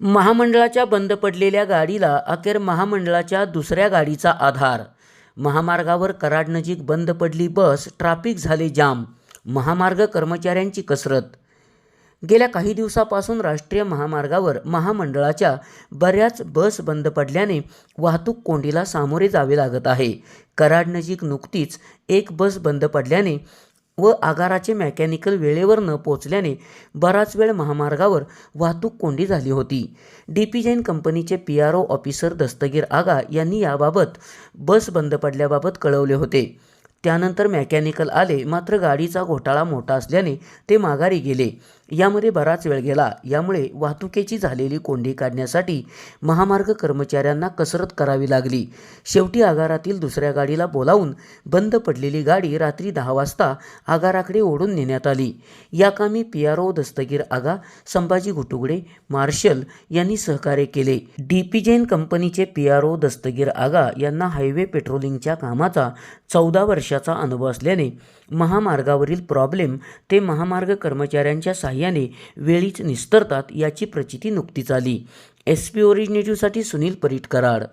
महामंडळाच्या बंद पडलेल्या गाडीला अखेर महामंडळाच्या दुसऱ्या गाडीचा आधार. महामार्गावर कराडनजीक बंद पडली बस ट्राफिक झाले जाम महामार्ग कर्मचाऱ्यांची कसरत. गेल्या काही दिवसापासून राष्ट्रीय महामार्गावर महामंडळाच्या बऱ्याच बस बंद पडल्याने वाहतूक कोंडीला सामोरे जावे लागत आहे. कराडनजीक नुकतीच एक बस बंद पडल्याने व आगाराचे मेकॅनिकल वेळेवर न पोचल्याने बराच वेळ महामार्गावर वाहतूक कोंडी झाली होती. डी पी जैन कंपनीचे P R O officer Dastagir Aga यांनी याबाबत बस बंद पडल्याबाबत कळवले होते. त्यानंतर मेकॅनिकल आले मात्र गाडीचा घोटाळा मोठा असल्याने ते माघारी गेले. यामध्ये बराच वेळ गेला. यामुळे वाहतुकीची झालेली कोंडी काढण्यासाठी महामार्ग कर्मचाऱ्यांना कसरत करावी लागली. शेवटी आगारातील दुसऱ्या गाडीला बोलावून बंद पडलेली गाडी रात्री दहा वाजता आगाराकडे ओढून नेण्यात आली. या कामी P R O Dastagir Aga Sambhaji Ghutugade marshal यांनी सहकार्य केले. डी पी जैन कंपनीचे पी आर ओ दस्तगीर आगा यांना हायवे पेट्रोलिंगच्या कामाचा चौदा वर्षाचा अनुभव असल्याने महामार्गावरील प्रॉब्लेम ते महामार्ग कर्मचाऱ्यांच्या साह्याने वेळीच निस्तरतात याची प्रचिती नुकतीच आली. एस पी ओरिजिनेटिव्हसाठी सुनील परीट कराड